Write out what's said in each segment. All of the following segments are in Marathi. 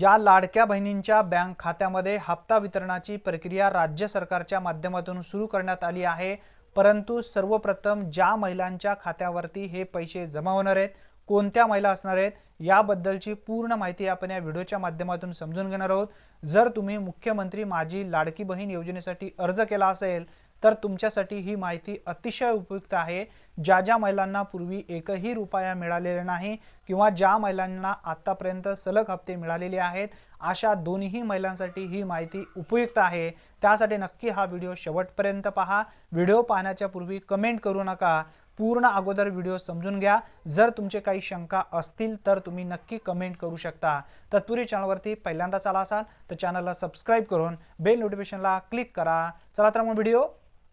या लाडक्या बहिणींच्या बँक खात्यामध्ये हप्ता वितरणाची प्रक्रिया राज्य सरकारच्या माध्यमातून सुरू करण्यात आली आहे. परंतु सर्वप्रथम ज्या महिलांच्या खात्यावरती हे पैसे जमा होणार आहेत कोणत्या महिला असणार आहेत याबद्दलची पूर्ण माहिती आपण या व्हिडिओच्या माध्यमातून समजून घेणार आहोत. जर तुम्ही मुख्यमंत्री माझी लाडकी बहीण योजनेसाठी अर्ज केला असेल तर तुमच्यासाठी ही माहिती अतिशय उपयुक्त आहे. ज्या ज्या महिलांना पूर्वी एकही रुपया मिळालेला नाही किंवा ज्या महिलांना आत्तापर्यंत सलग हप्ते मिळालेले आहेत अशा दोन्ही महिलांसाठी ही माहिती उपयुक्त आहे. त्यासाठी नक्की हा व्हिडिओ शेवटपर्यंत पहा. व्हिडिओ पाहण्याच्या पूर्वी कमेंट करू नका. पूर्ण अगोदर व्हिडिओ समजून घ्या. जर तुमचे काही शंका असतील तर तुम्ही नक्की कमेंट करू शकता. तत्पूर्वी चॅनलवरती पहिल्यांदाच आला असाल तर चॅनलला सबस्क्राईब करून बेल नोटिफिकेशनला क्लिक करा. चला तर मग व्हिडिओ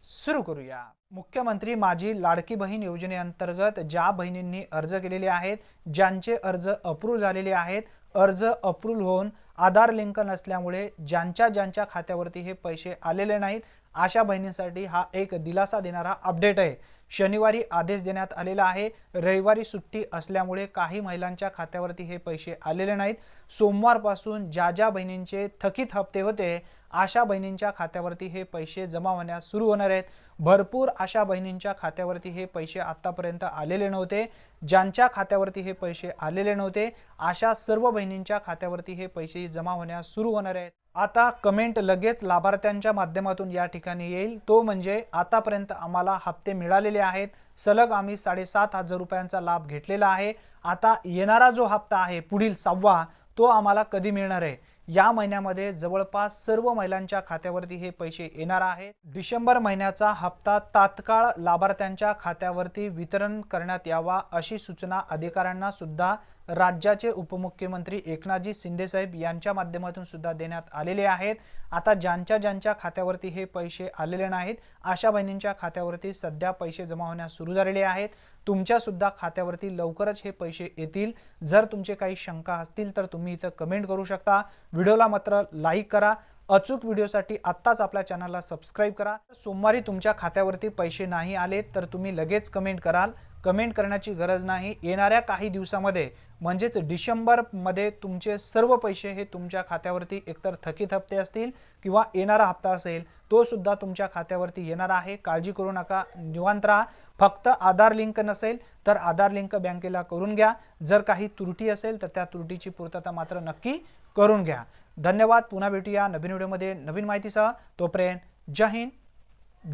सुरू करूया. मुख्यमंत्री माझी लाडकी बहीण योजनेअंतर्गत ज्या बहिणींनी अर्ज केलेले आहेत ज्यांचे अर्ज अप्रूव्ह झालेले आहेत अर्ज अप्रूव्ह होऊन आधार लिंक नसल्यामुळे ज्यांच्या ज्यांच्या खात्यावरती हे पैसे आलेले नाहीत अशा बहिणींसाठी हा एक दिलासा देणारा अपडेट आहे. शनिवारी आदेश देण्यात आलेला आहे. रविवारी सुट्टी असल्यामुळे काही महिलांच्या खात्यावरती हे पैसे आलेले नाहीत. सोमवारपासून ज्या ज्या बहिणींचे थकीत हप्ते होते अशा बहिणींच्या खात्यावरती हे पैसे जमा होण्यास सुरू होणार आहेत. भरपूर अशा बहिणींच्या खात्यावरती हे पैसे आत्तापर्यंत आलेले नव्हते. ज्यांच्या खात्यावरती हे पैसे आलेले नव्हते अशा सर्व बहिणींच्या खात्यावरती हे पैसे जमा होण्यास सुरू होणार आहेत. आता कमेंट लगेच लाभार्थ्यांच्या माध्यमातून या ठिकाणी येईल. तो म्हणजे आतापर्यंत आम्हाला हप्ते मिळालेले आहेत. सलग आम्ही साडेसात हजार रुपयांचा लाभ घेतलेला आहे. आता येणारा जो हप्ता आहे पुढील सहावा तो आम्हाला कधी मिळणार आहे? या महिन्यामध्ये जवळपास सर्व महिलांच्या खात्यावरती हे पैसे येणार आहेत. डिसेंबर महिन्याचा हप्ता तात्काळ लाभार्थ्यांच्या खात्यावरती वितरण करण्यात यावा अशी सूचना अधिकाऱ्यांना सुद्धा राज्याचे उपमुख्यमंत्री एकनाथजी शिंदेसाहेब यांच्या माध्यमातून सुद्धा देण्यात आलेले आहेत. आता ज्यांच्या ज्यांच्या खात्यावरती हे पैसे आलेले नाहीत अशा बहिणींच्या खात्यावरती सध्या पैसे जमा होण्यास सुरू झालेले आहेत. तुमच्यासुद्धा खात्यावरती लवकरच हे पैसे येतील. जर तुमचे काही शंका असतील तर तुम्ही इथं कमेंट करू शकता. व्हिडिओला मात्र लाईक करा. अचूक व्हिडिओसाठी आत्ताच आपल्या चॅनलला सबस्क्राईब करा. सोमवारी तुमच्या खात्यावरती पैसे नाही आले तर तुम्ही लगेच कमेंट कराल. कमेंट करण्याची गरज नाही. येणाऱ्या काही दिवसामध्ये म्हणजेच डिसेंबरमध्ये तुमचे सर्व पैसे हे तुमच्या खात्यावरती एकतर थकीत हप्ते असतील किंवा येणारा हप्ता असेल तो सुद्धा तुमच्या खात्यावरती येणार आहे. काळजी करू नका. निवांत राहा. फक्त आधार लिंक नसेल तर आधार लिंक बँकेला करून घ्या. जर काही त्रुटी असेल तर त्या त्रुटीची पूर्तता मात्र नक्की करून घ्या. धन्यवाद. पुन्हा भेटूया नवीन व्हिडिओमध्ये. नवीन माहितीसह तोपर्यंत जय हिंद.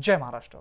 जय महाराष्ट्र.